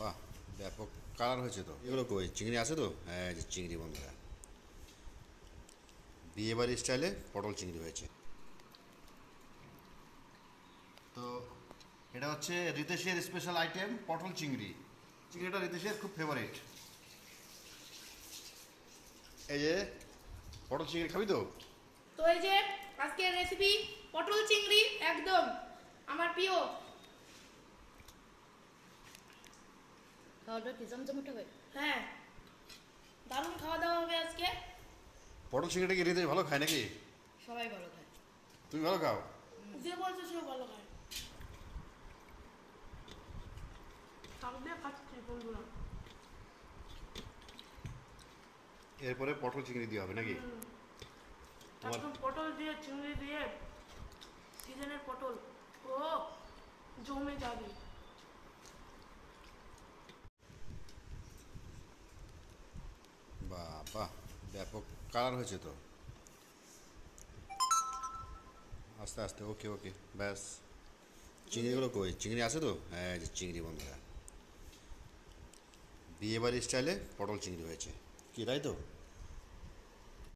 বাহ ব্যাপক কালার হয়েছে তো, এগুলো কই? চিংড়ি আছে তো? হ্যাঁ যে চিংড়ি বন্ধুরা। বিয়ে বাড়ির স্টাইলে পটল চিংড়ি হয়েছে। তো এটা হচ্ছে রিতেশের স্পেশাল আইটেম পটল চিংড়ি। চিংড়িটা রিতেশের খুব ফেভারিট এই যে পটল চিংড়ি খাবি তো? তো এই যে আজকের রেসিপি পটল চিংড়ি, একদম। আমার প্রিয়। খাওয়া দাওয়া কি জমজমট হবে হ্যাঁ। দারুণ খাওয়া দাওয়া হবে আজকে। পটল চিংড়িটা কি রিতেশ ভালো খায় নাকি? সবাই ভালো খায়। তুমি ভালো খাও? যে বলছে সে ভালো খায়। এরপরে পটল চিংড়ি দিয়ে হবে নাকি? একদম পটল দিয়ে চিংড়ি দিয়ে সিজনের পটল। ও জমে যাবে। বাহ, ব্যাপক কালার হয়েছে তো। আস্তে আস্তে ওকে ওকে ব্যাস। চিংড়িগুলো কই? চিংড়ি আছে তো? হ্যাঁ যে চিংড়ি বন্ধুরা। বিয়েবাড়ির স্টাইলে পটল চিংড়ি হয়েছে। কি, তাই তো?